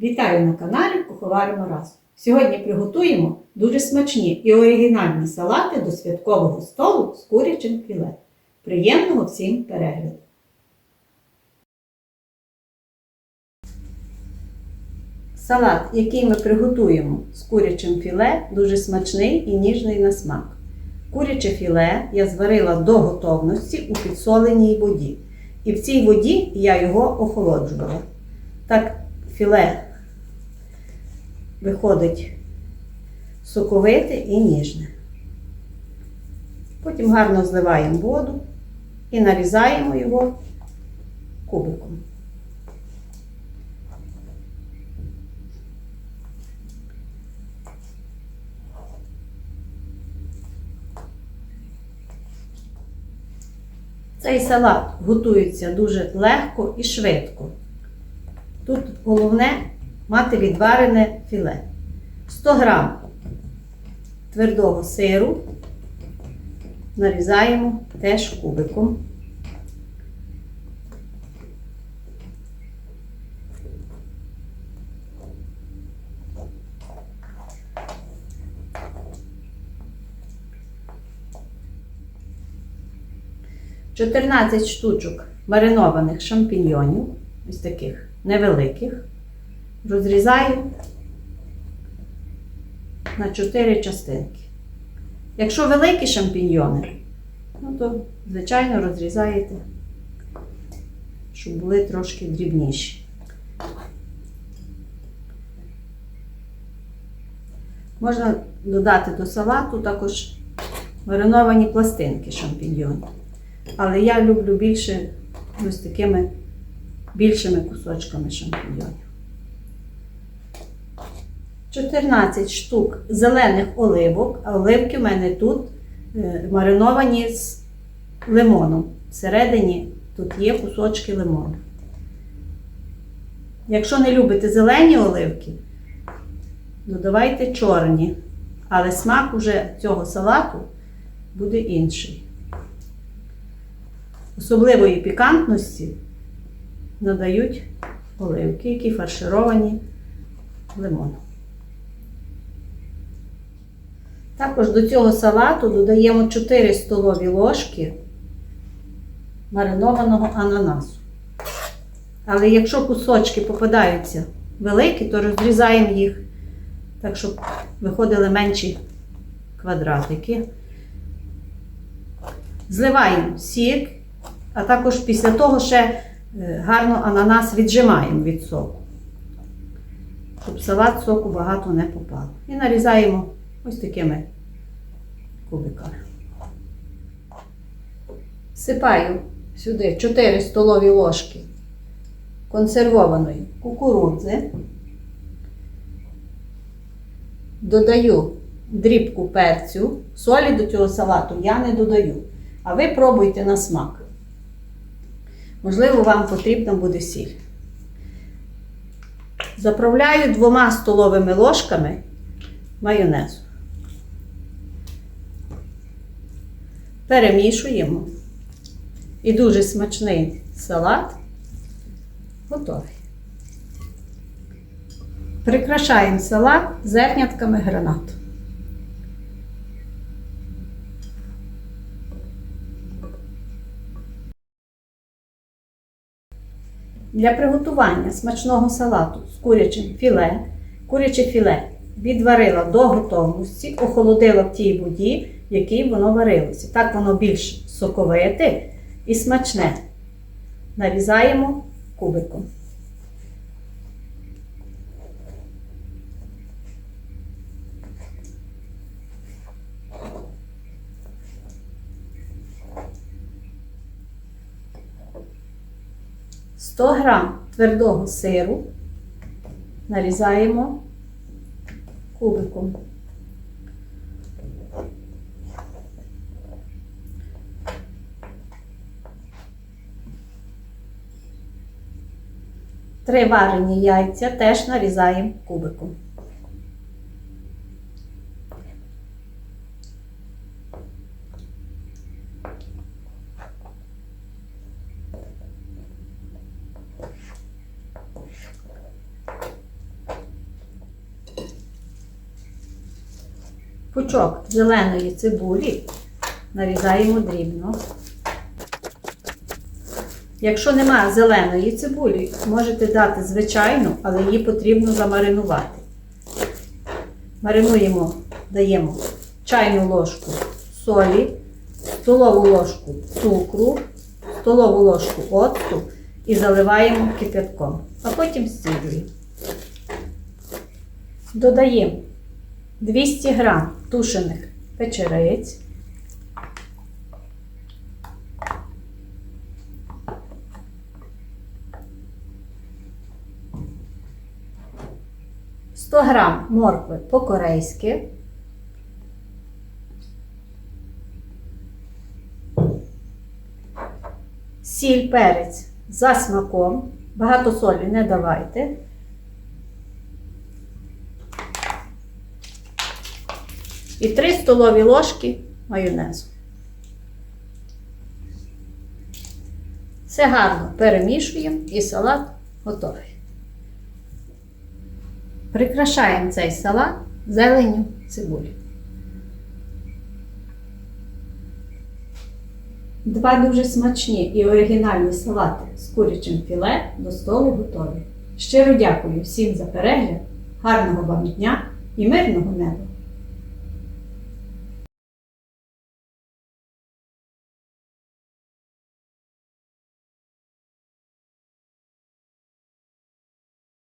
Вітаю на каналі Куховаримо разом. Сьогодні приготуємо дуже смачні і оригінальні салати до святкового столу з курячим філе. Приємного всім перегляду! Салат, який ми приготуємо з курячим філе, дуже смачний і ніжний на смак. Куряче філе я зварила до готовності у підсоленій воді. І в цій воді я його охолоджувала. Так філе виходить соковите і ніжне. Потім гарно зливаємо воду і нарізаємо його кубиком. Цей салат готується дуже легко і швидко. Тут головне мати відварене філе. 100 грам твердого сиру нарізаємо теж кубиком. Чотирнадцять штучок маринованих шампіньйонів, ось таких невеликих, розрізаю на 4 частинки. Якщо великі шампіньйони, ну то, звичайно, розрізаєте, щоб були трошки дрібніші. Можна додати до салату також мариновані пластинки шампіньйонів. Але я люблю більше ось такими більшими кусочками шампіньйонів. 14 штук зелених оливок, а оливки в мене тут е, мариновані з лимоном. Всередині тут є кусочки лимону. Якщо не любите зелені оливки, додавайте чорні, але смак уже цього салату буде інший. Особливої пікантності надають оливки, які фаршировані лимоном. Також до цього салату додаємо 4 столові ложки маринованого ананасу. Але якщо кусочки попадаються великі, то розрізаємо їх так, щоб виходили менші квадратики. Зливаємо сік, а також після того ще гарно ананас віджимаємо від соку, щоб салат соку багато не попало. І нарізаємо ось такими кубиками. Всипаю сюди 4 столові ложки консервованої кукурудзи. Додаю дрібку перцю, солі до цього салату я не додаю. А ви пробуйте на смак. Можливо, вам потрібна буде сіль. Заправляю двома столовими ложками майонезу. Перемішуємо. І дуже смачний салат готовий. Прикрашаємо салат зернятками гранату. Для приготування смачного салату з курячим філе, куряче філе відварила до готовності, охолодила в тій воді, в якій воно варилося. Так воно більш соковите і смачне. Нарізаємо кубиком. Сто грам твердого сиру нарізаємо кубиком. Три варені яйця теж нарізаємо кубиком. Пучок зеленої цибулі нарізаємо дрібно. Якщо немає зеленої цибулі, можете дати звичайну, але її потрібно замаринувати. Маринуємо, даємо чайну ложку солі, столову ложку цукру, столову ложку оцту і заливаємо кипятком, а потім сіллю. Додаємо 200 грам тушених печериць, Сто грам моркви по-корейськи, сіль, перець за смаком, багато солі не давайте. І 3 столові ложки майонезу. Все гарно перемішуємо і салат готовий. Прикрашаємо цей салат зеленню цибулі. Два дуже смачні і оригінальні салати з курячим філе до столу готові. Щиро дякую всім за перегляд, гарного вам дня і мирного неба!